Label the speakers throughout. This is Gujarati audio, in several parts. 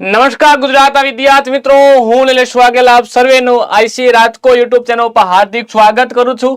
Speaker 1: નમસ્કાર ગુજરાત વિદ્યાર્થી મિત્રો, હું નિલેશ વાઘેલ, આપ સર્વેનું આઈસી રાજકો યુટ્યુબ ચેનલ પર હાર્દિક સ્વાગત કરું છું.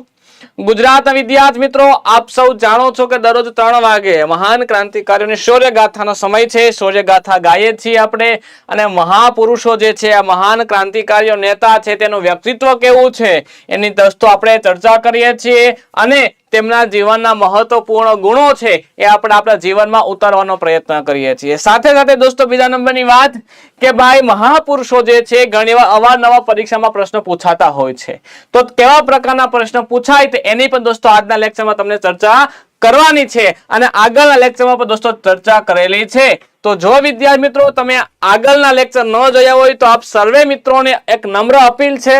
Speaker 1: ગુજરાત વિદ્યાર્થી મિત્રો, આપ સૌ જાણો છો કે દરરોજ ત્રણ વાગે મહાન ક્રાંતિકારીઓની શૌર્યગાથાનો સમય છે. શૌર્યગાથા ગાઈએ છીએ આપણે અને મહાપુરુષો જે છે, આ મહાન ક્રાંતિકારીઓ નેતા છે, તેનું વ્યક્તિત્વ કેવું છે, એની દસ્તો આપણે ચર્ચા કરીએ છીએ. અને તેમના જીવનના મહત્વપૂર્ણ ગુણો છે એ આપણે આપણા જીવનમાં ઉતારવાનો પ્રયત્ન કરીએ છીએ. સાથે સાથે દોસ્તો, બીજા નંબરની વાત કે ભાઈ મહાપુરુષો જે છે ઘણીવાર અવારનવાર પરીક્ષામાં પ્રશ્નો પૂછાતા હોય છે. તો કેવા પ્રકારના પ્રશ્નો પૂછાય તો એની પણ દોસ્તો આજના લેક્ચરમાં તમને ચર્ચા કરવાની છે અને આગળના લેક્ચરમાં પણ દોસ્તો ચર્ચા કરેલી છે. તો જો વિદ્યાર્થી મિત્રો તમે આગળના લેક્ચર ન જોયા હોય તો આપ સર્વે મિત્રોને એક નમ્ર અપીલ છે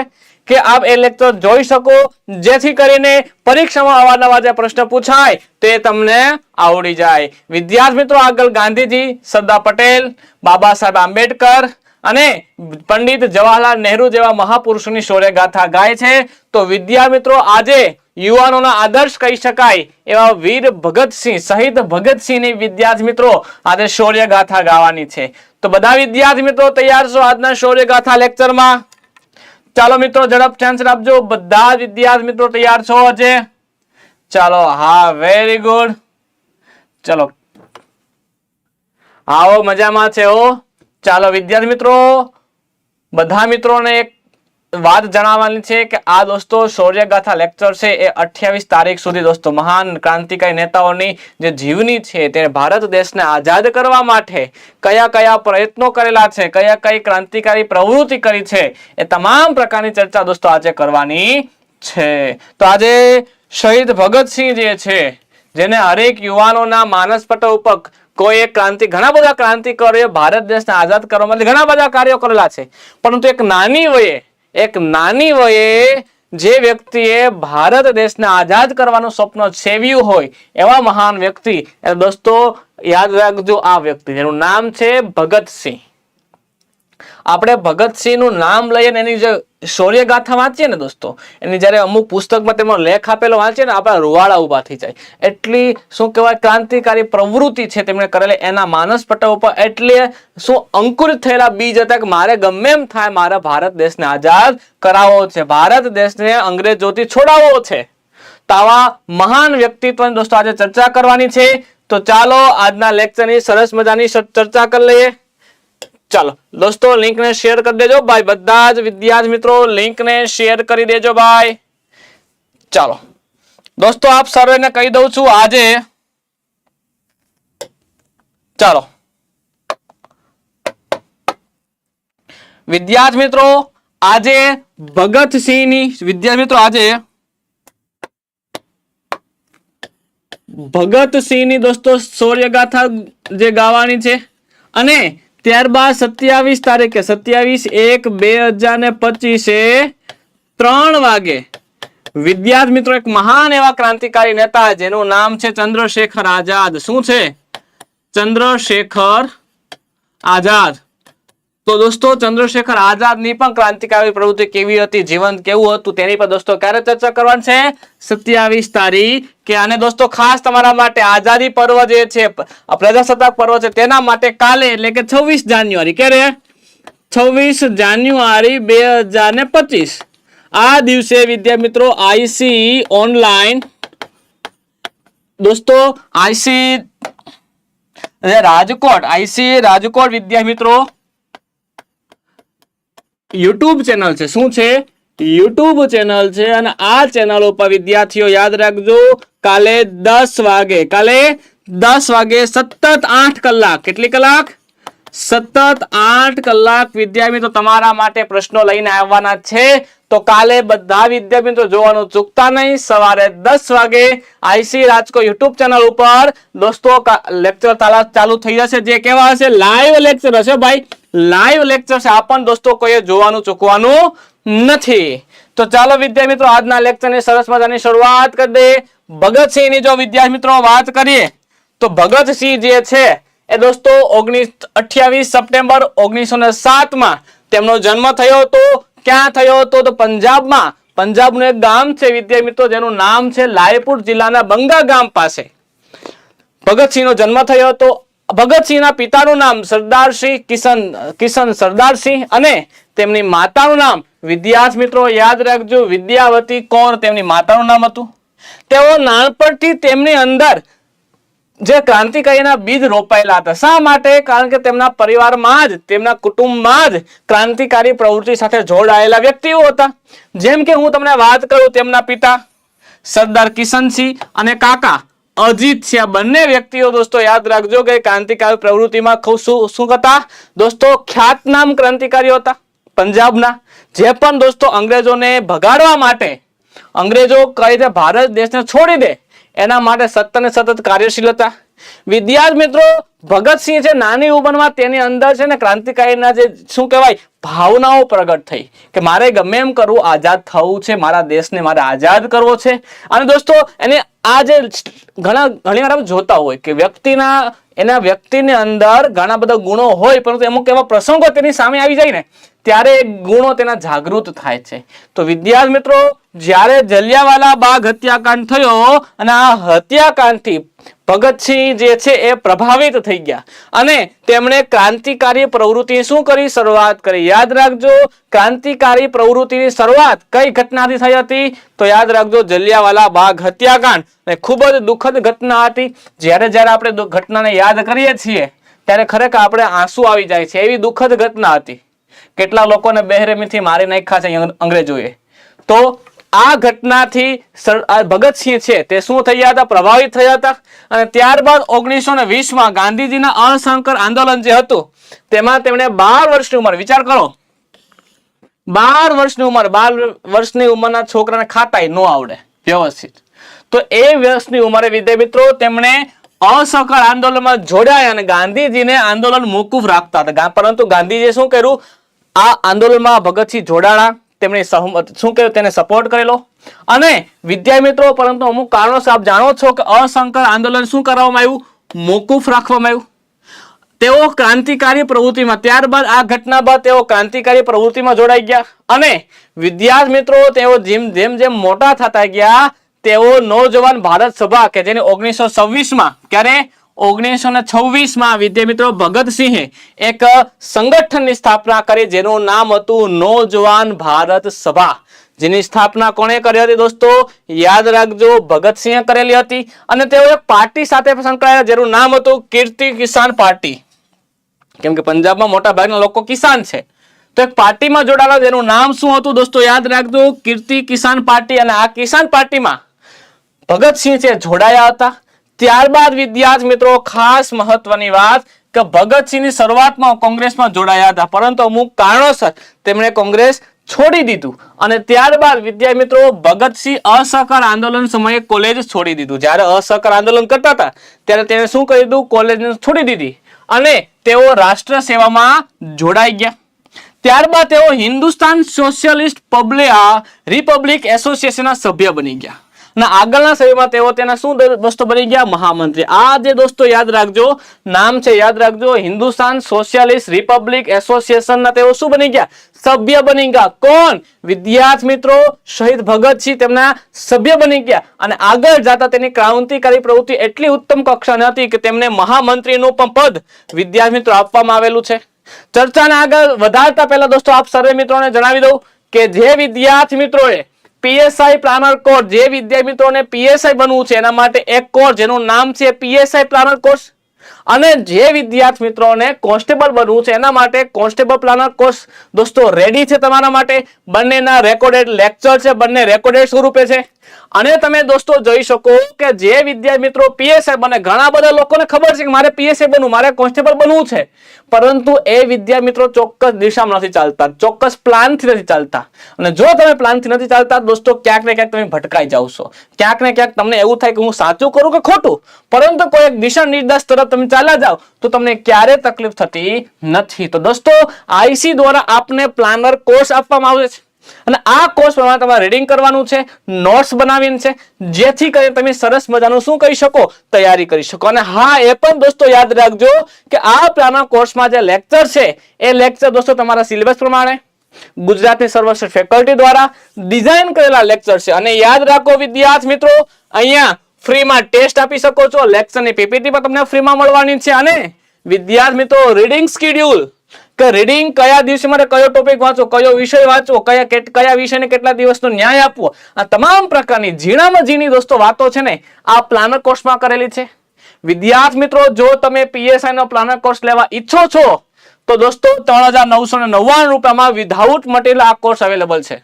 Speaker 1: કે આપ એ લેક્ચર જોઈ શકો, જેથી કરીને પરીક્ષામાં અવારનવાર જે પ્રશ્ન પૂછાય તે તમને આવડી જાય. વિદ્યાર્થી મિત્રો, આગળ ગાંધીજી, સરદાર પટેલ, બાબા સાહેબ આંબેડકર અને પંડિત જવાહરલાલ નહેરુ જેવા મહાપુરુષોની શૌર્યગાથા ગાય છે. તો વિદ્યા મિત્રો, આજે યુવાનોના આદર્શ કહી શકાય એવા વીર ભગતસિંહ, શહીદ ભગતસિંહની વિદ્યાર્થી મિત્રો, આજે શૌર્ય ગાથા ગાવાની છે. તો બધા વિદ્યાર્થી મિત્રો, તૈયાર છો આજના શૌર્ય ગાથા લેક્ચરમાં ચાલો મિત્રો, ઝડપ આન્સર આપજો બધા જ વિદ્યાર્થી મિત્રો તૈયાર છો આજે? ચાલો, હા વેરી ગુડ ચલો. આવો, મજામાં છે હો. ચાલો, વિદ્યાર્થી મિત્રો, બધા મિત્રોને એક વાત જણાવવાની છે કે આ દોસ્તો શૌર્યગાથા લેક્ચર છે એ અઠ્યાવીસ તારીખ સુધી દોસ્તો મહાન ક્રાંતિકારી નેતાઓની જે જીવની છે તે ભારત દેશને આઝાદ કરવા માટે કયા કયા પ્રયત્નો કરેલા છે, કયા કઈ ક્રાંતિકારી પ્રવૃત્તિ કરી છે એ તમામ પ્રકારની ચર્ચા દોસ્તો આજે કરવાની છે. તો આજે શહીદ ભગતસિંહ જે છે, જેને હરેક યુવાનોના માનસ પટલ ઉપર કોઈ એક ક્રાંતિ, ઘણા બધા ક્રાંતિકારીઓ ભારત દેશને આઝાદ કરવા માટે ઘણા બધા કાર્યો કરેલા છે. પરંતુ એક નાની વયે એક નાની વયે જે વ્યક્તિએ ભારત દેશને આઝાદ કરવાનું સ્વપ્ન સેવ્યું હોય, એવા મહાન વ્યક્તિ. દોસ્તો, યાદ રાખજો આ વ્યક્તિ, જેનું નામ છે ભગતસિંહ. આપણે ભગતસિંહનું નામ લઈએ ને એની જે શૌર્યગાથા વાંચીએ ને દોસ્તો, એની જ્યારે અમુક પુસ્તકમાં તેમનો લેખ આપેલો વાંચીએ ને, આપણા રૂવાળા ઊભા થઈ જાય. એટલી શું કહેવાય, ક્રાંતિકારી પ્રવૃત્તિ છે તેમણે કરેલી, એના માનસ પટલ ઉપર એટલે શું અંકુરિત થયેલા બીજ હતા કે મારે ગમે એમ થાય, મારા ભારત દેશને આઝાદ કરાવવો છે. ભારત દેશને અંગ્રેજોથી છોડાવવો છે. તાવા મહાન વ્યક્તિત્વની દોસ્તો આજે ચર્ચા કરવાની છે. તો ચાલો આજના લેક્ચરની સરસ મજાની ચર્ચા કરી લઈએ. ચાલો, દોસ્તો લિંક ને શેર કરી દેજો ભાઈ. બધા જ વિદ્યાર્થી મિત્રો લિંક ને શેર કરી દેજો ભાઈ. ચાલો, દોસ્તો, આપ સર્વેને કહી દઉં છું, આજે ચાલો. વિદ્યાર્થી મિત્રો, આજે ભગતસિંહની વિદ્યાર્થી મિત્રો, આજે ભગતસિંહની દોસ્તો સૌર્યગાથા જે ગાવાની છે, અને ત્યારબાદ સત્યાવીસ તારીખે, સત્યાવીસ એક બે હજાર ને પચીસે ત્રણ વાગે વિદ્યાર્થી મિત્રો એક મહાન એવા ક્રાંતિકારી નેતા જેનું નામ છે ચંદ્રશેખર આઝાદ. શું છે? ચંદ્રશેખર આઝાદ. તો દોસ્તો, ચંદ્રશેખર આઝાદની પણ ક્રાંતિકારી પ્રવૃત્તિ કેવી હતી જીવન કેવું હતું, તેની પર દોસ્તો ક્યારે ચર્ચા કરવાની છે? સત્યાવીસ તારીખ કે આને દોસ્તો, ખાસ તમારા માટે આઝાદી પર્વ જે છે પ્રજાસત્તાક પર્વ છે, તેના માટે કાલે એટલે કે છવ્વીસ જાન્યુઆરી, ક્યારે? છવ્વીસ જાન્યુઆરી બે આ દિવસે વિદ્યા મિત્રો આઈસી ઓનલાઈન, દોસ્તો આઈસી રાજકોટ આઈસી રાજકોટ વિદ્યા મિત્રો યુટ્યુબ ચેનલ છે. શું છે? યુટ્યુબ ચેનલ છે અને આ ચેનલ ઉપર વિદ્યાર્થીઓ યાદ રાખજો, કાલે દસ વાગે, કાલે દસ વાગે સતત આઠ કલાક. કેટલી કલાક? સતત આઠ કલાક વિદ્યાર્થી તમારા માટે પ્રશ્નો લઈને આવવાના છે. તો કાલે બધા વિદ્યાર્થી મિત્રો જોવાનું ચૂકતા નહીં. સવારે દસ વાગે આઈસી રાજકો યુટ્યુબ ચેનલ ઉપર દોસ્તો લેક્ચર ચાલુ થઈ જશે. જે કેવા હશે? લાઈવ લેક્ચર હશે ભાઈ. લાઈવ લેક્ચર છે. આ પણ દોસ્તો કોઈએ જોવાનું, ચૂકવાનું નથી. તો ચાલો વિદ્યાર્થી મિત્રો, આજના લેક્ચરની સરસ મજાની શરૂઆત કરી દઈએ. ભગતસિંહની જો વિદ્યાર્થી મિત્રો વાત કરીએ, તો ભગતસિંહ જે છે, એ દોસ્તો ઓગણીસ, અઠ્યાવીસ સપ્ટેમ્બર ઓગણીસો ને સાતમાં તેમનો જન્મ થયો હતો. ક્યાં થયો હતો? તો પંજાબમાં. પંજાબનું એક ગામ છે વિદ્યાર્થી મિત્રો, જેનું નામ છે લાયપુર જિલ્લાના બંગા ગામ પાસે. ભગતસિંહનો જન્મ થયો હતો. ભગતસિંહના પિતાનું નામ સરદારસિંહ, કિશન કિશન સરદારસિંહ અને તેમની માતાનું નામ વિદ્યાર્થી મિત્રો યાદ રાખજો, વિદ્યાવતી કોણ? તેમની માતાનું નામ હતું. તેઓ નાનપણથી તેમની અંદર જે ક્રાંતિકારીના બીજ રોપાયેલા હતા. શા માટે? કારણ કે તેમના પરિવારમાં જ, તેમના કુટુંબમાં જ ક્રાંતિકારી પ્રવૃત્તિ સાથે જોડાયેલા વ્યક્તિઓ હતા. જેમ કે હું તમને વાત કરું તેમના પિતા સરદાર કિશનસિંહ અને કાકા અજીત છે. આ બંને વ્યક્તિઓ દોસ્તો યાદ રાખજો કે ક્રાંતિકારી પ્રવૃત્તિમાં ખૂબ શું શું હતા? દોસ્તો ખ્યાતનામ ક્રાંતિકારીઓ હતા, પંજાબના. જે પણ દોસ્તો અંગ્રેજોને ભગાડવા માટે, અંગ્રેજો કઈ રીતે ભારત દેશને છોડી દે, એના માટે સતત ને સતત કાર્યશીલ હતા. વિદ્યાર્થી મિત્રો, ભગતસિંહ છે નાની ઉંમરમાં તેની અંદર છે ને ક્રાંતિકારીના જે શું કહેવાય, ભાવનાઓ પ્રગટ થઈ કે મારે ગમે એમ કરવું, આઝાદ થવું છે, મારા દેશને મારે આઝાદ કરવો છે. અને દોસ્તો, એને આ જે ઘણા, ઘણી વાર જોતા હોય કે વ્યક્તિના, એના વ્યક્તિની અંદર ઘણા બધા ગુણો હોય, પરંતુ અમુક એવા પ્રસંગો તેની સામે આવી જાય ને, ત્યારે એ ગુણો તેના જાગૃત થાય છે. તો વિદ્યાર્થી મિત્રો, જ્યારે જલિયાવાલા બાગ હત્યાકાંડ થયો અને આ હત્યાકાંડથી ભગતસિંહ જે છે એ પ્રભાવિત થઈ ગયા. અને તેમણે ક્રાંતિકારી પ્રવૃત્તિ શું કરી? શરૂઆત કરી. યાદ રાખજો, ક્રાંતિકારી પ્રવૃત્તિની શરૂઆત કઈ ઘટનાથી થઈ હતી? તો યાદ રાખજો, જલિયાવાલા બાગ હત્યાકાંડ. ખૂબ જ દુઃખદ ઘટના હતી. જ્યારે જ્યારે આપણે ઘટનાને યાદ કરીએ છીએ, ત્યારે ખરેખર આપણે આંસુ આવી જાય છે. એવી દુઃખદ ઘટના હતી. કેટલા લોકોને બેરહેમીથી મારી નાખ્યા છે અંગ્રેજોએ. તો આ ઘટનાથી ભગતસિંહ છે, તે શું થયા હતા? પ્રભાવિત થયા હતા. અને ત્યારબાદ ઓગણીસો ને વીસમાં ગાંધીજીના અણસંકર આંદોલન જે હતું, તેમાં તેમણે બાર વર્ષની ઉંમર, વિચાર કરો. બાર વર્ષની ઉંમર, બાર વર્ષની ઉંમરના છોકરાને ખાતાય ન આવડે, વ્યવસ્થિત. તો એ વર્ષની ઉંમરે વિદ્યા મિત્રો, તેમણે અસહકાર આંદોલનમાં જોડાયા અને ગાંધીજીને આંદોલન મોકૂફ રાખતા હતા. પરંતુ ગાંધીજીએ શું કર્યું? આ આંદોલનમાં ભગતસિંહ જોડાણા તેમણે શું કર્યું? તેને સપોર્ટ કરેલો. અને વિદ્યા મિત્રો, પરંતુ અમુક કારણોસર આપ જાણો છો કે અસંકર આંદોલન શું કરવામાં આવ્યું? મોકૂફ રાખવામાં આવ્યું. તેઓ ક્રાંતિકારી પ્રવૃત્તિમાં, ત્યારબાદ આ ઘટના બાદ તેઓ ક્રાંતિકારી પ્રવૃત્તિમાં જોડાઈ ગયા. અને વિદ્યાર્થી મિત્રો, તેઓ જેમ જેમ જેમ મોટા થતા ગયા, તેઓ નવજવાન ભારત સભા કે જેને ઓગણીસો છવ્વીસમાં ક્યારે ઓગણીસો ને છવ્વીસમાં વિદ્યા મિત્રો ભગતસિંહે એક સંગઠનની સ્થાપના કરી, જેનું નામ હતું નવજવાન ભારત સભા. જેની સ્થાપના કોણે કરી હતી દોસ્તો? યાદ રાખજો, ભગતસિંહે કરેલી હતી અને તેઓ એક પાર્ટી સાથે સંકળાયેલા, જેનું નામ હતું કીર્તિ કિસાન પાર્ટી. કેમ કે પંજાબમાં મોટા ભાગના લોકો કિસાન છે. તો એક પાર્ટીમાં જોડાયેલા, જેનું નામ શું હતું દોસ્તો? યાદ રાખજો, કીર્તિ કિસાન પાર્ટી અને આ કિસાન પાર્ટીમાં ભગતસિંહ છે જોડાયા હતા ત્યારબાદ વિદ્યાર્થી મિત્રો, ખાસ મહત્વની વાત કે ભગતસિંહની શરૂઆતમાં કોંગ્રેસમાં જોડાયા હતા. પરંતુ અમુક કારણોસર તેમણે કોંગ્રેસ છોડી દીધું અને ત્યારબાદ વિદ્યાર્થી મિત્રો, ભગતસિંહ અસહકાર આંદોલન સમયે કોલેજ છોડી દીધું. જ્યારે અસહકાર આંદોલન કરતા હતા, ત્યારે તેણે શું કરી દીધું? કોલેજ છોડી દીધી અને તેઓ રાષ્ટ્ર સેવામાં જોડાઈ ગયા. ત્યારબાદ તેઓ હિન્દુસ્તાન સોશિયલિસ્ટ પબ્લિક રિપબ્લિક એસોસિએશનના સભ્ય બની ગયા. અને આગળના સમયમાં તેઓ તેના શું દોસ્તો બની ગયા? મહામંત્રી. આ જે દોસ્તો યાદ રાખજો, નામ છે, યાદ રાખજો, હિન્દુસ્તાન સોશિયાલિસ્ટ રિપબ્લિક એસોસિએશનના તેઓ શું બની ગયા? સભ્ય બની ગયા. કોણ? વિદ્યાર્થી મિત્રો, શહીદ ભગતસિંહ તેમના સભ્ય બની ગયા. અને આગળ જતા તેની ક્રાંતિકારી પ્રવૃત્તિ એટલી ઉત્તમ કક્ષાની હતી કે તેમને મહામંત્રીનું પણ પદ વિદ્યાર્થી મિત્રો આપવામાં આવેલું છે. ચર્ચાને આગળ વધારતા પહેલા દોસ્તો આપ સર્વે મિત્રોને જણાવી દઉં કે જે વિદ્યાર્થી મિત્રોએ પીએસઆઈ પ્લાનર કોર્સ. જે વિદ્યાર્થી મિત્રોને પીએસઆઈ બનવું છે, એના માટે એક કોર્સ જેનું નામ છે પીએસઆઈ પ્લાનર કોર્સ. અને જે વિદ્યાર્થી મિત્રોને કોન્સ્ટેબલ બનવું છે, એના માટે કોન્સ્ટેબલ પ્લાનર કોર્સ. દોસ્તો રેડી છે તમારા માટે? બંનેના રેકોર્ડેડ લેક્ચર છે, બંને રેકોર્ડેડ સ્વરૂપે છે. અને તમે દોસ્તો જોઈ શકો કે જે વિદ્યાર્થી મિત્રો પીએસઆઈ બને, ઘણા બધા લોકોને ખબર છે કે મારે પીએસઆઈ બનવું, મારે કોન્સ્ટેબલ બનવું છે. પરંતુ એ વિદ્યા મિત્રો ચોક્કસ દિશામાં નથી ચાલતા, ચોક્કસ પ્લાનથી નથી ચાલતા. અને જો તમે પ્લાનથી નથી ચાલતા, દોસ્તો ક્યાંક ને ક્યાંક તમે ભટકાઈ જાવ છો. ક્યાંક ને ક્યાંક તમને એવું થાય કે હું સાચું કરું કે ખોટું? પરંતુ કોઈ એક દિશા નિર્દેશ તરફ તમે ચાલ્યા જાઓ તો તમને ક્યારે તકલીફ થતી નથી. તો દોસ્તો આઈસી દ્વારા આપને પ્લાનર કોર્સ આપવામાં આવે છે અને આ કોર્સ પ્રમાણે તમારે રીડિંગ કરવાનું છે નોટ્સ બનાવીને છે, જેથી કરીને તમે સરસ મજાનું શું કરી શકો? તૈયારી કરી શકો. અને હા, એ પણ દોસ્તો યાદ રાખજો કે આ પ્રાના કોર્સમાં જે લેક્ચર છે, એ લેક્ચર દોસ્તો તમારા સિલેબસ પ્રમાણે, ગુજરાતની સર્વશ્રેષ્ઠ ફેકલ્ટી દ્વારા ડિઝાઇન કરેલા લેક્ચર છે. અને યાદ રાખો વિદ્યાર્થી મિત્રો, અહીંયા ફ્રીમાં ટેસ્ટ આપી શકો છો. લેક્ચરની પીપીટી પણ તમને ફ્રીમાં મળવાની છે. અને વિદ્યાર્થી મિત્રો રીડિંગ સ્કેડ્યુલ કે રીડિંગ કયા દિવસે મારે કયો ટોપિક વાંચો કયો વિષય વાંચો કયા કયા વિષયને કેટલા દિવસનો ન્યાય આપવો, આ તમામ પ્રકારની ઝીણામાં ઝીણી દોસ્તો વાતો છે ને, આ પ્લાનર કોર્સમાં કરેલી છે. વિદ્યાર્થી મિત્રો, જો તમે પીએસઆઈ નો પ્લાનર કોર્સ લેવા ઈચ્છો છો, તો દોસ્તો ત્રણ હજાર નવસો ને નવ્વાણું રૂપિયામાં વિધાઉટ મટીરિયલ આ કોર્સ અવેલેબલ છે.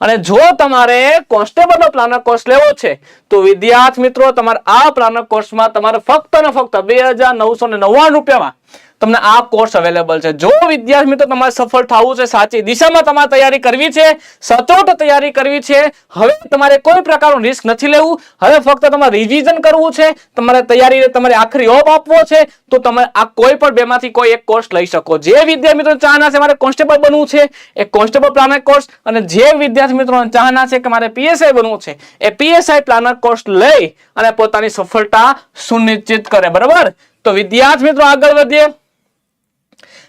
Speaker 1: અને જો તમારે કોન્સ્ટેબલ નો પ્લાનર કોર્સ લેવો છે, તો વિદ્યાર્થી મિત્રો, તમારે આ પ્લાનર કોર્સમાં તમારે ફક્ત ને ફક્ત બે હજાર નવસો ને નવ્વાણું રૂપિયામાં તમને આ કોર્સ અવેલેબલ છે. જો વિદ્યાર્થી મિત્રો તમારે સફળ થવું છે, સાચી દિશામાં તમારે તૈયારી કરવી છે, સચોટ તૈયારી કરવી છે, હવે તમારે કોઈ પ્રકારનું રિસ્ક નથી લેવું. હવે ફક્ત તમારે રિવિઝન કરવું છે, તમારે તૈયારી તમારે આખરી ઓપ આપવો છે, તો તમે આ કોઈ પણ બેમાંથી કોઈ એક કોર્સ લઈ શકો. જે વિદ્યાર્થી મિત્રો ચાહના છે, મારે કોન્સ્ટેબલ બનવું છે, એ કોન્સ્ટેબલ પ્લાનર કોર્સ અને જે વિદ્યાર્થી મિત્રો ચાહના છે કે મારે પીએસઆઈ બનવું છે, એ પીએસઆઈ પ્લાનર કોર્સ લઈ અને પોતાની સફળતા સુનિશ્ચિત કરે. બરાબર? તો વિદ્યાર્થી મિત્રો આગળ વધીએ.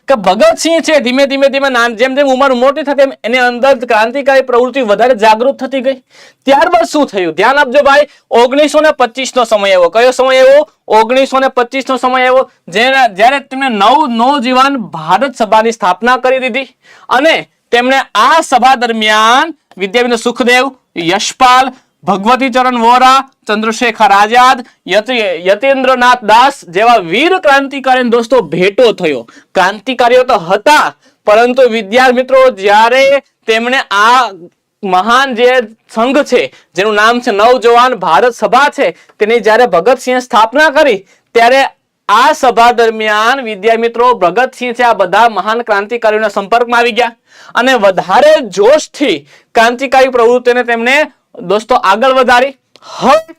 Speaker 1: કે ભગતસિંહ છે, ધીમે ધીમે ધીમે જેમ જેમ ઉંમર મોટી થતી એની અંદર ક્રાંતિકારી પ્રવૃત્તિ વધારે જાગૃત થતી ગઈ. ત્યારબાદ શું થયું? ધ્યાન આપજો ભાઈ, ઓગણીસો ને પચીસ નો સમય આવ્યો. કયો સમય આવ્યો? ઓગણીસો ને પચીસ નો સમય આવ્યો, જેના જ્યારે તેમણે નવ નવજીવન ભારત સભાની સ્થાપના કરી દીધી અને તેમણે આ સભા દરમિયાન વિદ્યાવિનો સુખદેવ, યશપાલ ભગવતી ચરણ વોરા, ચંદ્રશેખર આઝાદ, યતિ- યતેન્દ્રનાથ દાસ જેવા વીર ક્રાંતિકારી દોસ્તો ભેટો થયો. ક્રાંતિકારીઓ તો હતા, પરંતુ વિદ્યાર્થી મિત્રો જ્યારે તેમણે આ મહાન જે સંઘ છે, જેનું નામ છે નવજવાન ભારત સભા છે, તેની જ્યારે ભગતસિંહે સ્થાપના કરી, ત્યારે આ સભા દરમિયાન વિદ્યા મિત્રો ભગતસિંહ છે, આ બધા મહાન ક્રાંતિકારીઓના સંપર્કમાં આવી ગયા. અને વધારે જોશથી ક્રાંતિકારી પ્રવૃત્તિને તેમણે દોસ્તો, આગળ વધારી. હવે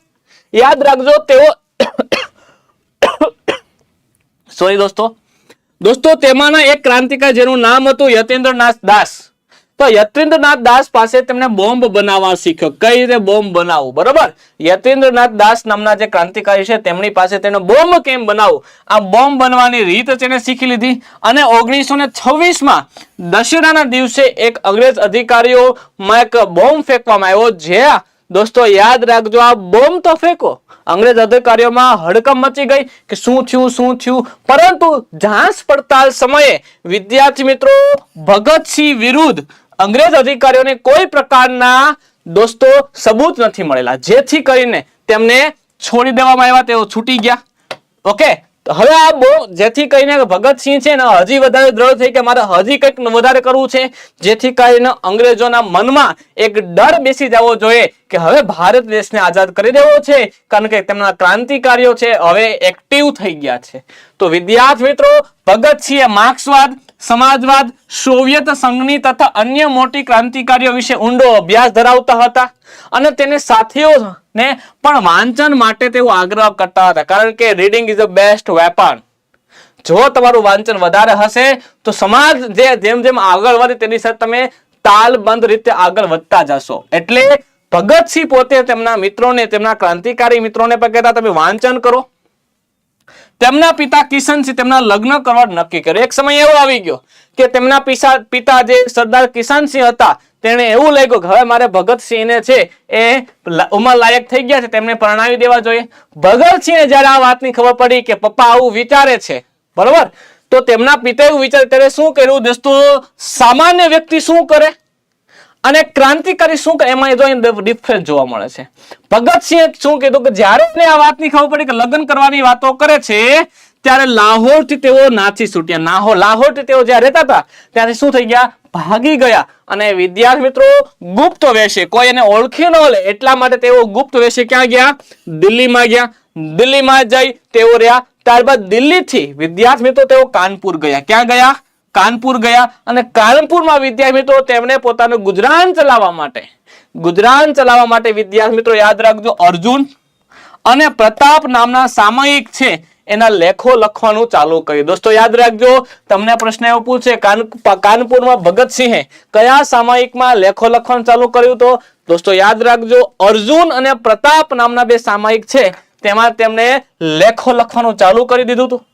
Speaker 1: યાદ રાખજો, તેઓ સોરી દોસ્તો. દોસ્તો, તેમાંના એક ક્રાંતિકાર જેનું નામ હતું યતેન્દ્રનાથ દાસ. તો યતેન્દ્રનાથ દાસ પાસે તેમણે બોમ્બ બનાવવા શીખ્યો કઈ રીતે બોમ્બ બનાવવું? બરોબર? યતેન્દ્રનાથ દાસ નામના જે ક્રાંતિકારી છે, તેમની પાસે તેને બોમ્બ કેમ બનાવવું? આ બોમ્બ બનવાની રીત તેને શીખી લીધી અને ઓગણીસો ને છવ્વીસમાં દશેરાના દિવસે એક અંગ્રેજ અધિકારીઓમાં એક બોમ્બ ફેંકવામાં આવ્યો. જ્યાં દોસ્તો, યાદ રાખજો, આ બોમ્બ તો ફેંકો. અંગ્રેજ અધિકારીઓમાં હડકમ મચી ગઈ કે શું થયું શું થયું? પરંતુ જાંચ પડતાલ સમયે વિદ્યાર્થી મિત્રો ભગતસિંહ વિરુદ્ધ અંગ્રેજ અધિકારીઓને કોઈ પ્રકારના દોસ્તો સબૂત નથી મળેલા. જેથી કરીને તેમને છોડી દેવામાં આવ્યા, તેઓ છૂટી ગયા. ઓકે હવે આ બહુ, જેથી કરીને ભગતસિંહ છે ને, હજી વધારે દ્રઢ થઈ કે મારે હજી કંઈક વધારે કરવું છે. જેથી કરીને અંગ્રેજોના મનમાં એક ડર બેસી જવો જોઈએ કે હવે ભારત દેશને આઝાદ કરી દેવો છે, કારણ કે તેમના ક્રાંતિકારીઓ છે, હવે એક્ટિવ થઈ ગયા છે. તો વિદ્યાર્થી મિત્રો, ભગતસિંહે માર્ક્સવાદ સમાજવાદ, સોવિયત સંઘની તથા અન્ય મોટી ક્રાંતિકારીઓ વિશે ઊંડો અભ્યાસ ધરાવતા હતા અને તેને સાથીઓને પણ વાંચન માટે તેઓ આગ્રહ કરતા હતા. કારણ કે reading is the best weapon જો તમારું વાંચન વધારે હશે, તો સમાજ જે જેમ જેમ આગળ વધે તેની સાથે તમે તાલબંધ રીતે આગળ વધતા જશો. એટલે ભગતસિંહ પોતે તેમના મિત્રોને, તેમના ક્રાંતિકારી મિત્રોને પણ કહેતા તમે વાંચન કરો. તેમના પિતા કિશનસિંહ તેમના લગ્ન કરવા નક્કી કર્યું. એક સમય એવો આવી ગયો કે તેમના પિતા પિતા જે સરદાર કિશનસિંહ હતા તેને એવું લાગ્યું કે હવે મારે ભગતસિંહને છે એ ઉંમર લાયક થઈ ગયા છે, તેમને પરણાવી દેવા જોઈએ. ભગતસિંહને જ્યારે આ વાતની ખબર પડી કે પપ્પા આવું વિચારે છે, બરોબર? તો તેમના પિતા એવું વિચારે ત્યારે શું કર્યું? દોસ્તો, સામાન્ય વ્યક્તિ શું કરે? અને ક્રાંતિકારી શું કરે એમાં જો ડિફરન્સ જોવા મળે છે. ભગતસિંહ શું કીધું કે જ્યારે આ વાતની ખબર પડી કે લગ્ન કરવાની વાતો કરે છે, ત્યારે લાહોરથી તેઓ નાચી છૂટ્યા. નાહો લાહોરથી તેઓ જ્યાં રહેતા હતા ત્યારે શું થઈ ગયા? ભાગી ગયા. અને વિદ્યાર્થી મિત્રો, ગુપ્ત વેશે. કોઈ એને ઓળખી ન લે એટલા માટે તેઓ ગુપ્ત વેશે ક્યાં ગયા? દિલ્હીમાં ગયા. દિલ્હીમાં જઈ તેઓ રહ્યા. ત્યારબાદ દિલ્હીથી વિદ્યાર્થી મિત્રો તેઓ કાનપુર ગયા. ક્યાં ગયા? કાનપુર ગયા અને કાનપુરમાં વિદ્યાર્થી મિત્રો તેમણે પોતાનું ગુજરાન ચલાવવા માટે, ગુજરાન ચલાવવા માટે વિદ્યાર્થી મિત્રો યાદ રાખજો, અર્જુન અને પ્રતાપ નામના સામયિક છે, એના લેખો લખવાનું ચાલુ કર્યું. દોસ્તો, યાદ રાખજો, તમને પ્રશ્ન એવો પૂછે, કાન, કાનપુરમાં ભગતસિંહે કયા સામાયિકમાં લેખો લખવાનું ચાલુ કર્યું તો? દોસ્તો, યાદ રાખજો, અર્જુન અને પ્રતાપ નામના બે સામાયિક છે, તેમાં તેમણે લેખો લખવાનું ચાલુ કરી દીધું હતું.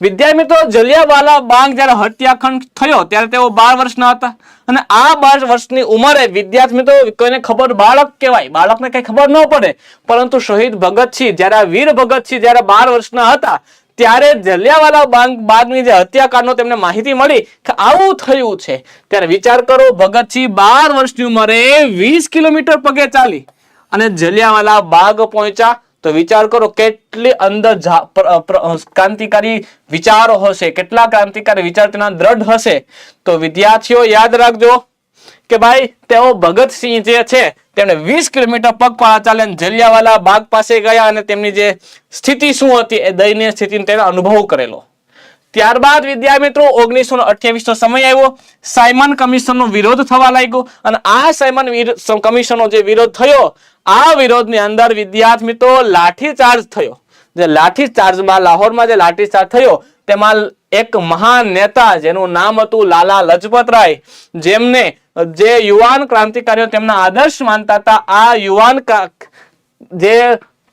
Speaker 1: વિદ્યાર્થી મિત્રો, જલિયાવાલા બાગ જ્યારે હત્યાખંડ થયો ત્યારે તેઓ બાર વર્ષના હતા. અને આ બાર વર્ષની ઉંમરે વિદ્યાર્થી મિત્રો, કોઈને ખબર બાળક કહેવાય. બાળકને કઈ ખબર ન પડે. પરંતુ શહીદ ભગતસિંહ જ્યારે, આ વીર ભગતસિંહ જ્યારે બાર વર્ષના હતા, ત્યારે જલિયાવાલા બાગ બાગની જે હત્યાકાંડનો તેમને માહિતી મળી કે આવું થયું છે. ત્યારે વિચાર કરો, ભગતસિંહ બાર વર્ષની ઉંમરે વીસ કિલોમીટર પગે ચાલી અને જલિયાવાલા બાગ પહોંચ્યા. તો વિચાર કરો કેટલી અંદર ક્રાંતિકારી વિચારો હશે, કેટલા ક્રાંતિકારી વિચાર તેના દ્રઢ હશે. તો વિદ્યાર્થીઓ યાદ રાખજો કે ભાઈ, તેઓ ભગતસિંહ જે છે તેમણે વીસ કિલોમીટર પગપાળા ચાલે જલિયાવાલા બાગ પાસે ગયા અને તેમની જે સ્થિતિ શું હતી એ દયનીય સ્થિતિને તેને અનુભવ કરેલો. ત્યારબાદ વિદ્યા મિત્રો ઓગણીસો નો સમય આવ્યો. સાયમન કમિશનનો વિરોધ થવા લાગ્યો અને આ સાયમન કમિશનનો જે વિરોધ થયો, આ વિરોધની અંદર વિદ્યાર્થી મિત્રો લાઠીચાર્જ થયો. જે લાઠીચાર્જમાં, લાહોરમાં જે લાઠીચાર્જ થયો, તેમાં એક મહાન નેતા જેનું નામ હતું લાલા લજપત રાય, જેમને જે યુવાન ક્રાંતિકારીઓ તેમના આદર્શ માનતા હતા, આ યુવાન જે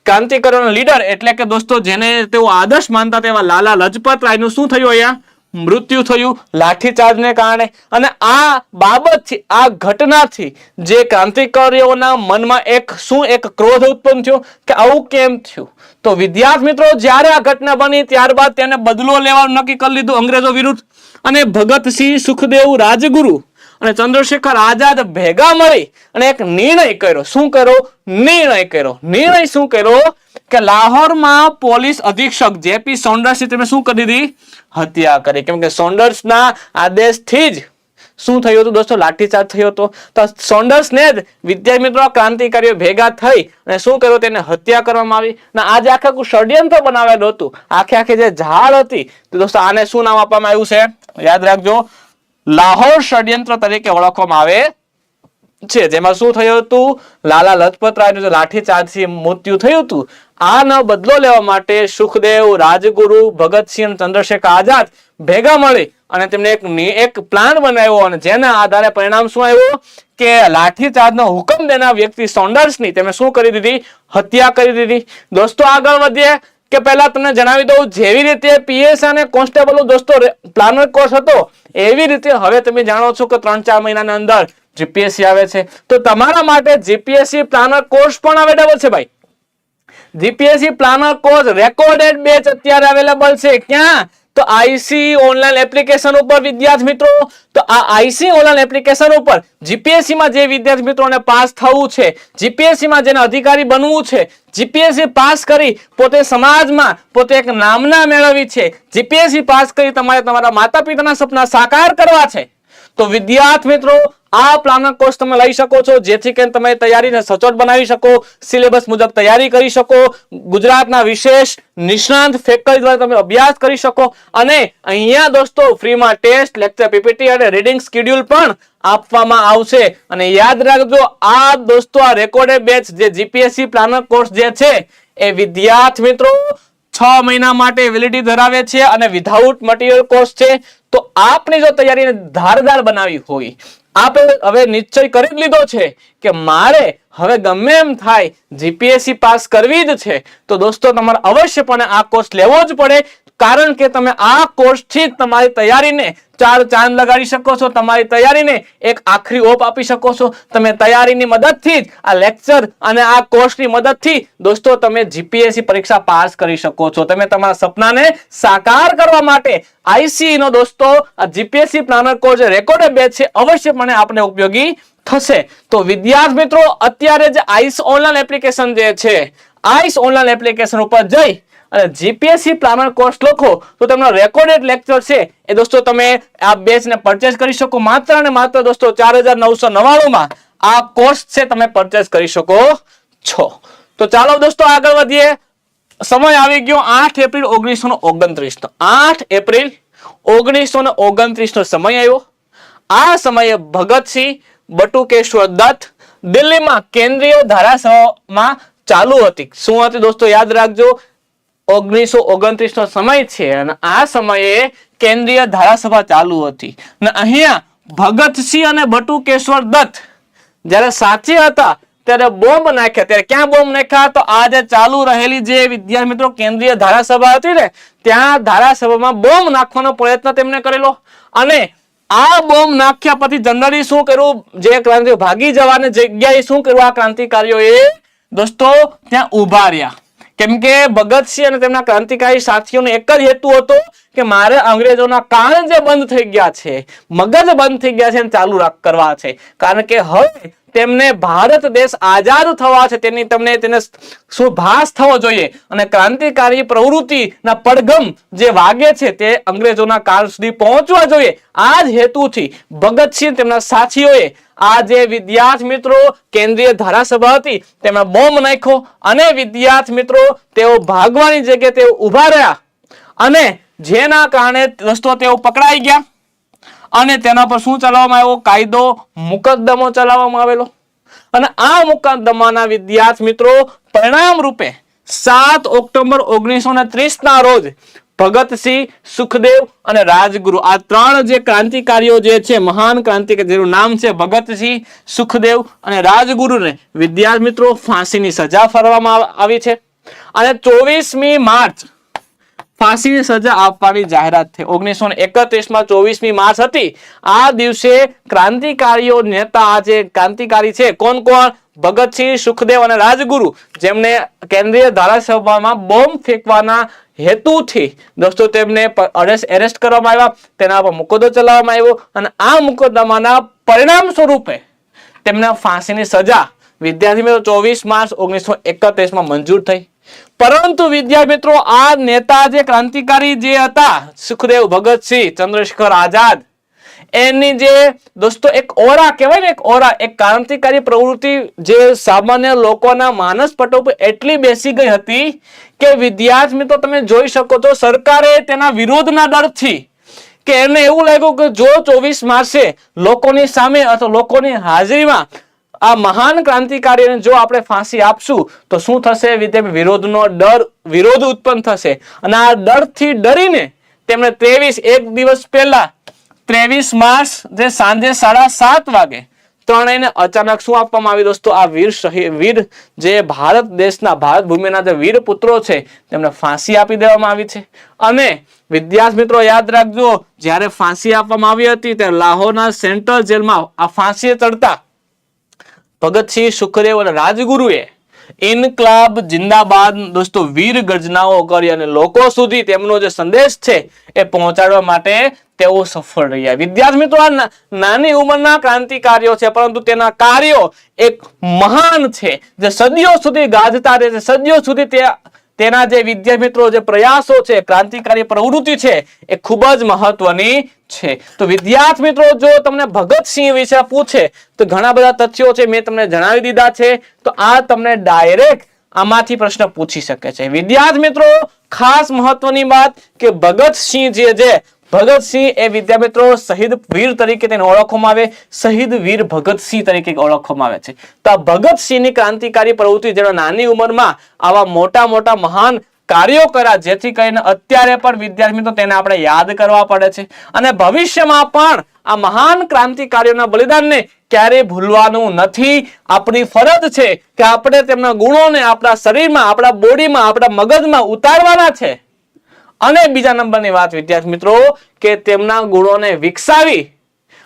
Speaker 1: ક્રાંતિકારીઓના લીડર એટલે કે દોસ્તો જેને તેઓ આદર્શ માનતા તેવા લાલા લજપત રાયનું શું થયું અહીંયા? મૃત્યુ થયું લાઠીચાર્જને કારણે. અને આ બાબતથી, આ ઘટનાથી જે ક્રાંતિકારીઓના મનમાં એક શું એક ક્રોધ ઉત્પન્ન થયો કે આવું કેમ થયું? તો વિદ્યાર્થી મિત્રો, જ્યારે આ ઘટના બની ત્યારબાદ તેને બદલો લેવાનું નક્કી કરી લીધું અંગ્રેજો વિરુદ્ધ. અને ભગતસિંહ સુખદેવ રાજગુરુ અને ચંદ્રશેખર આઝાદ ભેગા મળી અને એક નિર્ણય કર્યો. શું કર્યો? નિર્ણય કર્યો. નિર્ણય શું કર્યો? કે લાહોરમાં પોલીસ અધિક્ષક જેપી સોન્ડર્સ શું કરી દીધી? હત્યા કરી. કેમ કે સોન્ડર્સના આદેશથી જ શું થયું હતું દોસ્તો? લાઠીચાર્જ થયો હતો. તો સોન્ડર્સને જ વિદ્યાર્થી ક્રાંતિકારીઓ ભેગા થઈ અને શું કર્યું? તેને હત્યા કરવામાં આવી. અને આજે આખે આખું ષડયંત્ર બનાવેલું હતું. આખે આખી જે ઝાડ હતી. તો દોસ્તો આને શું નામ આપવામાં આવ્યું છે? યાદ રાખજો. લાહોર ષડયંત્ર તરીકે ઓળખવામાં આવે છે. જેમાં શું થયું હતું? લાલા લજપત રાયનું જે લાઠીચાર્જથી મૃત્યુ થયું હતું આનો બદલો લેવા માટે સુખદેવ, રાજગુરુ, ભગતસિંહ, ચંદ્રશેખર આઝાદ ભેગા મળી અને તેમને એક એક પ્લાન બનાવ્યો અને જેના આધારે પરિણામ શું આવ્યું? કે લાઠીચાર્જનો હુકમ દેનાર વ્યક્તિ સોન્ડર્સની તેમણે શું કરી દીધી? હત્યા કરી દીધી. દોસ્તો આગળ વધીએ. કે પહેલા તમને જણાવી દઉં, જેવી રીતે પીએસ અને કોન્સ્ટેબલ દોસ્તો પ્લાનર કોર્સ હતો, એવી રીતે હવે તમે જાણો છો કે ત્રણ ચાર મહિનાની અંદર જીપીએસસી આવે છે. તો તમારા માટે જીપીએસસી પ્લાનર કોર્સ પણ અવેલેબલ છે ભાઈ. GPSC planner course recorded batch અત્યારે અવેલેબલ છે. ક્યાં? તો આઈસી ઓનલાઈન એપ્લિકેશન ઉપર, વિદ્યાર્થી મિત્રો, તો આ આઈસી ઓનલાઈન એપ્લિકેશન ઉપર જીપીએસસી માં જે વિદ્યાર્થી મિત્રોને પાસ થવું છે જીપીએસસી માં જેને અધિકારી બનવું છે, જીપીએસસી પાસ કરી પોતે સમાજમાં પોતે એક નામના મેળવી છે. જીપીએસસી પાસ કરી તમારે તમારા માતા પિતાના સપના સાકાર કરવા છે. તો વિદ્યાર્થી મિત્રો, આ પ્લાનર કોર્સ તમે લઈ શકો છો. જેથી કરીને તમે તૈયારીને સચોટ બનાવી શકો સિલેબસ મુજબ તૈયારી કરી શકો, ગુજરાતના વિશેષ નિષ્ણાંત ફેકલ્ટી દ્વારા તમે અભ્યાસ કરી શકો. અને અહીંયા દોસ્તો, ફ્રીમાં ટેસ્ટ લેક્ચર પીપીટી અને રીડિંગ સ્કેડ્યુલ પણ આપવામાં આવશે. અને યાદ રાખજો, આ દોસ્તો, આ રેકોર્ડેડ બેચ જે જીપીએસસી પ્લાનર કોર્સ જે છે, એ વિદ્યાર્થી મિત્રો છ મહિના માટે વેલિડિટી ધરાવે છે અને વિધાઉટ મટીરિયલ કોર્સ છે. તો આપની જો તૈયારીને ધારદાર બનાવી હોય આપણે હવે નિશ્ચય કરી લીધો છે કે મારે હવે ગમે એમ થાય જીપીએસસી પાસ કરવી જ છે, તો દોસ્તો તમારે અવશ્યપણે આ કોર્સ લેવો જ પડે કારણ કે તમે આ કોર્સથી જ તમારી તૈયારીને ચાર ચાંદ લગાડી શકો છો, તમારી તૈયારીને એક આખરી ઓપ આપી શકો છો. તમે તૈયારીની મદદથી જ આ લેક્ચર અને આ કોર્સની મદદથી દોસ્તો તમે જીપીએસસી પરીક્ષા પાસ કરી શકો છો. તમે તમારા સપનાને સાકાર કરવા માટે આઈસી નો દોસ્તો, આ જીપીએસસી પ્લાનર કોર્સ જે રેકોર્ડેડ બેચ છે અવશ્યપણે આપણે ઉપયોગી થશે. તો વિદ્યાર્થી મિત્રો, અત્યારે જે આઈસ ઓનલાઈન એપ્લિકેશન જે છે આઈસ ઓનલાઈન એપ્લિકેશન ઉપર જઈ અને જીપીએસસી પ્લાનર કોર્સ લખો તો તમને રેકોર્ડેડ લેક્ચર છે. એ દોસ્તો તમે આ બેચને પરચેસ કરી શકો માત્ર અને માત્ર દોસ્તો ચાર હજાર નવસો નવ્વાણુંમાં આ કોર્સ છે તમે પરચેસ કરી શકો છો. તો ચાલો દોસ્તો આગળ વધીએ. સમય આવી ગયો આઠ એપ્રિલ ઓગણીસો ને ઓગણત્રીસ નો આઠ એપ્રિલ ઓગણીસો ને ઓગણત્રીસ નો સમય આવ્યો. આ સમયે ભગતસિંહ બટુકેશ્વર દત્ત દિલ્હીમાં કેન્દ્રીય ધારાસભામાં ચાલુ હતી. શું હતી દોસ્તો યાદ રાખજો? ઓગણીસો ઓગણત્રીસ નો સમય છે અને આ સમયે કેન્દ્રીય ધારાસભા ચાલુ હતી. અને અહીંયા ભગતસિંહ અને બટુકેશ્વર દત્ત જ્યારે સાચી હતા, ત્યારે બોમ્બ નાખ્યા. ત્યારે ક્યાં બોમ્બ નાખ્યા? તો આ જે ચાલુ રહેલી જે વિદ્યાર્થી મિત્રો કેન્દ્રીય ધારાસભા હતી ને, ત્યાં ધારાસભામાં બોમ્બ નાખવાનો પ્રયત્ન તેમણે કરેલો. અને આ બોમ્બ નાખ્યા પછી જનરલી શું કર્યું? જે ક્રાંતિ ભાગી જવાની જગ્યાએ શું કર્યું? આ ક્રાંતિકારીઓએ દોસ્તો ત્યાં ઊભા રહ્યા. કેમ કે ભગતસિંહ અને તેમના ક્રાંતિકારી સાથીઓનો એક જ હેતુ હતો કે મારે અંગ્રેજોના કાન જે બંધ થઈ ગયા છે, મગજ બંધ થઈ ગયા છે એને ચાલુ કરવા છે. કારણ કે હવે તેમને ભારત દેશ આઝાદ થવા છે, તેની તમને તેને સુભાસ થવો જોઈએ. અને ક્રાંતિકારી પ્રવૃત્તિના પડઘમ જે વાગે છે, તે અંગ્રેજોના કાળ સુધી પહોંચવા જોઈએ. આ જ હેતુથી ભગતસિંહ તેમના સાથીઓએ આ જે વિદ્યાર્થી મિત્રો કેન્દ્રીય ધારાસભા હતી, તેમાં બોમ્બ નાખ્યો. અને વિદ્યાર્થી મિત્રો તેઓ ભાગવાની જગ્યાએ તેઓ ઊભા રહ્યા. અને જેના કારણે દોસ્તો તેઓ પકડાઈ ગયા અને તેના પર શું ચલાવવામાં આવ્યો? કાયદો મુકદ્દમો ચલાવવામાં આવેલો. અને આ મુકદ્દમાના વિદ્યાર્થી મિત્રો પરિણામ રૂપે સાત ઓક્ટોબર ઓગણીસો ને ત્રીસના રોજ ભગતસિંહ, સુખદેવ અને રાજગુરુ આ ત્રણ જે ક્રાંતિકારીઓ જે છે, મહાન ક્રાંતિકારી જેનું નામ છે ભગતસિંહ, સુખદેવ અને રાજગુરુને વિદ્યાર્થી મિત્રો ફાંસીની સજા ફરવામાં આવી છે. અને ચોવીસમી માર્ચ ફાંસીની સજા આપવાની જાહેરાત થઈ. ઓગણીસો એકત્રીસમાં ચોવીસમી માર્ચ હતી. આ દિવસે ક્રાંતિકારીઓ નેતા આજે ક્રાંતિકારી છે. કોણ કોણ? ભગતસિંહ, સુખદેવ અને રાજગુરુ. જેમને કેન્દ્રીય ધારાસભામાં બોમ્બ ફેંકવાના હેતુથી દોસ્તો તેમને એરેસ્ટ કરવામાં આવ્યા. તેના પર મુકદ્દો ચલાવવામાં આવ્યો અને આ મુકદ્દમાના પરિણામ સ્વરૂપે તેમને ફાંસીની સજા વિદ્યાર્થી મિત્રો ચોવીસ માર્ચ ઓગણીસો એકત્રીસમાં મંજૂર થઈ. પરંતુ વિદ્યા મિત્રો, આ નેતા જે ક્રાંતિકારી જે હતા, સુખદેવ ભગતસિંહ, ચંદ્રશેખર આઝાદ, એની જે દોસ્તો એક ઓરા કહેવાય ને, એક ઓરા, એક ક્રાંતિકારી પ્રવૃત્તિ જે સામાન્ય લોકોના માનસ પટો પર એટલી બેસી ગઈ હતી કે વિદ્યાર્થી મિત્રો તમે જોઈ શકો છો સરકારે તેના વિરોધના ડરથી કે એને એવું લાગ્યું કે જો ચોવીસ માર્ચે લોકોની સામે અથવા લોકોની હાજરીમાં આ મહાન ક્રાંતિકારીને જો આપણે ફાંસી આપશું, તો શું થશે? વિરોધનો ડર, વિરોધ ઉત્પન્ન થશે. અને આ ડરથી ડરીને તેમણે ત્રેવીસ એક દિવસ પહેલા, ત્રેવીસ માર્ચ જે સાંજે સાડા સાત વાગે, ત્રણેયને અચાનક શું આપવામાં આવ્યું દોસ્તો? આ વીર શહીદ વીર જે ભારત દેશના, ભારત ભૂમિના જે વીર પુત્રો છે, તેમને ફાંસી આપી દેવામાં આવી છે. અને વિદ્યાર્થી મિત્રો, યાદ રાખજો, જ્યારે ફાંસી આપવામાં આવી હતી, ત્યારે લાહોરના સેન્ટ્રલ જેલમાં આ ફાંસીએ ચડતા ભગતસિંહ સુખદેવ અને રાજગુરુએ ઇનકલાબ જિંદાબાદ દોસ્તો વીર ગર્જનાઓ કરી અને લોકો સુધી તેમનો જે સંદેશ છે એ પહોંચાડવા માટે તેઓ સફળ રહ્યા. વિદ્યાર્થી મિત્રો, આ નાની ઉંમરના ક્રાંતિકારીઓ છે, પરંતુ તેના કાર્યો એક મહાન છે. જે સદીઓ સુધી ગાજતા રહે છે, સદીઓ સુધી તે તેના જે વિદ્યા મિત્રો જે પ્રયાસો છે, ક્રાંતિકારી પ્રવૃત્તિ છે, એ ખૂબ જ મહત્વની છે. તો વિદ્યાર્થી મિત્રો જો તમને ભગતસિંહ વિશે પૂછે, તો ઘણા બધા તથ્યો છે, મેં તમને જણાવી દીધા છે. તો આ તમને ડાયરેક્ટ આમાંથી પ્રશ્ન પૂછી શકે છે. વિદ્યાર્થી મિત્રો ખાસ મહત્વની વાત કે ભગતસિંહ જે છે ભગતસિંહ એ વિદ્યા મિત્રો શહીદ વીર તરીકે તેને ઓળખવામાં આવે. શહીદ વીર ભગતસિંહ તરીકે ઓળખવામાં આવે છે. તો આ ભગતસિંહની ક્રાંતિકારી પ્રવૃત્તિ જેનો નાની ઉંમરમાં આવા મોટા મોટા મહાન કાર્યો કર્યા, જેથી કરીને અત્યારે પણ વિદ્યાર્થી મિત્રો તેને આપણે યાદ કરવા પડે છે. અને ભવિષ્યમાં પણ આ મહાન ક્રાંતિકારીઓના બલિદાનને ક્યારેય ભૂલવાનું નથી. આપણી ફરજ છે કે આપણે તેમના ગુણોને આપણા શરીરમાં, આપણા બોડીમાં, આપણા મગજમાં ઉતારવાના છે. અને બીજા નંબરની વાત વિદ્યાર્થી મિત્રો, કે તેમના ગુણોને વિકસાવી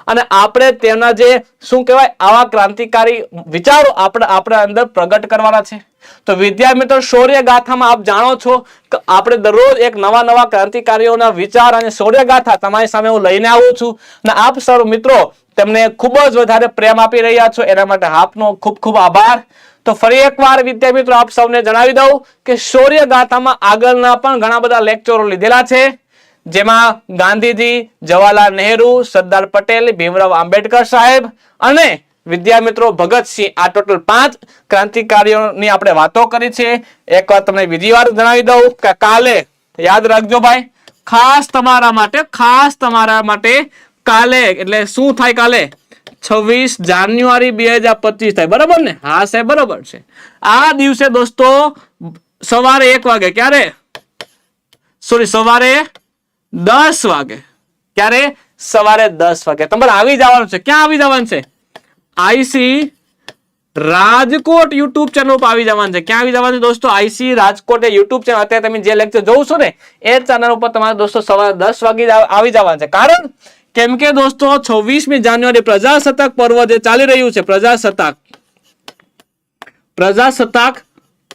Speaker 1: અને આપણે તેમના જે શું કહેવાય, આવા ક્રાંતિકારી વિચારો આપણે આપણા અંદર પ્રગટ કરવાના છે. તો વિદ્યાર્થી મિત્રો શૌર્ય ગાથામાં આપ જાણો છો કે આપણે દરરોજ એક નવા નવા ક્રાંતિકારીઓના વિચાર અને શૌર્ય ગાથા તમારી સામે હું લઈને આવું છું. અને આપ સર્વ મિત્રો, તેમને ખૂબ જ વધારે પ્રેમ આપી રહ્યા છો. એના માટે આપનો ખૂબ ખૂબ આભાર. તો ફરી એકવાર વિદ્યા મિત્રો આપ સૌને જણાવી દઉં કે શૌર્ય ગાથામાં આગળના પણ ઘણા બધા લેક્ચરો લીધેલા છે. જેમાં ગાંધીજી, જવાહરલાલ નહેરુ, સરદાર પટેલ, ભીમરાવ આંબેડકર સાહેબ અને વિદ્યા મિત્રો ભગતસિંહ આ ટોટલ પાંચ ક્રાંતિકારીઓની આપણે વાતો કરી છે. એક વાર તમને બીજી વાર જણાવી દઉં કે કાલે, યાદ રાખજો ભાઈ, ખાસ તમારા માટે, ખાસ તમારા માટે કાલે, એટલે શું થાય કાલે? છવ્વીસ જાન્યુઆરી બે હજાર પચીસ થાય. બરાબર ને? હા સાહેબ, બરાબર છે. આ દિવસે દોસ્તો, સવારે એક વાગે. ક્યારે? સોરી સવારે દસ વાગે. ક્યારે? સવારે દસ વાગે. તમારે આવી જવાનું છે. ક્યાં આવી જવાનું છે? આઈસી રાજકોટ યુટ્યુબ ચેનલ ઉપર આવી જવાનું છે. ક્યાં આવી જવાનું છે દોસ્તો? IC Rajkot YouTube channel. અત્યારે તમે જે લેક્ચર જોઉં છો ને, એ ચેનલ ઉપર તમારે દોસ્તો સવારે દસ વાગે આવી જવાનું છે. કારણ કેમ કે દોસ્તો, છવ્વીસમી જાન્યુઆરી પ્રજાસત્તાક પર્વ જે ચાલી રહ્યું છે, પ્રજાસત્તાક. પ્રજાસત્તાક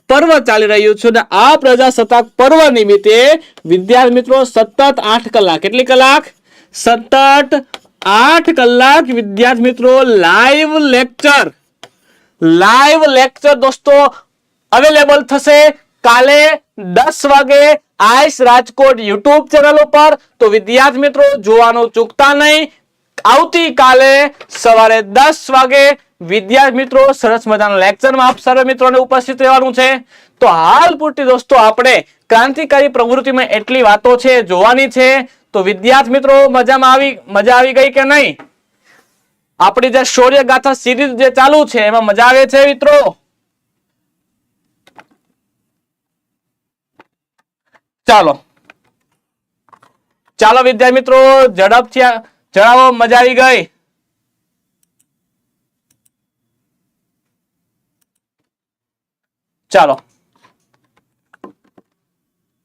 Speaker 1: પર્વ ચાલી રહ્યું છે આ પ્રજાસત્તાક પર્વ નિમિત્તે વિદ્યાર્થી મિત્રો સતત આઠ કલાક. કેટલી કલાક? સતત આઠ કલાક વિદ્યાર્થી મિત્રો લાઈવ લેક્ચર લાઈવ લેક્ચર દોસ્તો અવેલેબલ થશે કાલે દસ વાગે આઈસ રાજકોટ યુટ્યુબ ચેનલ ઉપર. તો વિદ્યાર્થી મિત્રો, જોવાનું ચૂકતા નહીં. આવતીકાલે સવારે દસ વાગે વિદ્યાર્થી મિત્રો, સરસ મજાના લેક્ચરમાં આપ સર્વ મિત્રોને ઉપસ્થિત રહેવાનું છે. તો હાલ પૂરતી દોસ્તો, આપણે ક્રાંતિકારી પ્રવૃત્તિમાં એટલી વાતો છે, જોવાની છે. તો વિદ્યાર્થી મિત્રો, મજામાં આવી, મજા આવી ગઈ કે નહીં? આપણી જે શૌર્ય ગાથા સિરીઝ જે ચાલુ છે, એમાં મજા આવે છે મિત્રો? ચાલો. ચાલો વિદ્યાર્થી મિત્રો ઝડપથી જણાવો મજા આવી ગઈ. ચાલો.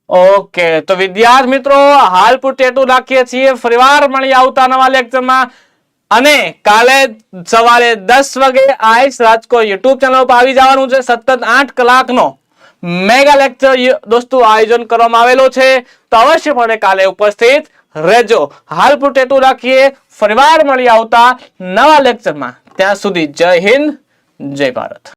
Speaker 1: ઓકે, તો વિદ્યાર્થી મિત્રો, હાલ પૂરતું રાખીએ છીએ. ફરીવાર મળી આવતા નવા લેક્ચરમાં. અને કાલે સવારે દસ વાગે આઈસ રાજકોટ યુટ્યુબ ચેનલ પર આવી જવાનું છે. સતત આઠ કલાકનો. મેગા લેક્ચર દોસ્તો આયોજન કરવામાં આવેલો છે. તો અવશ્યપણે કાલે ઉપસ્થિત રહેજો. હાલ પૂરતું રાખીએ. ફરીવાર મળી આવતા નવા લેક્ચરમાં. ત્યાં સુધી જય હિન્દ, જય ભારત.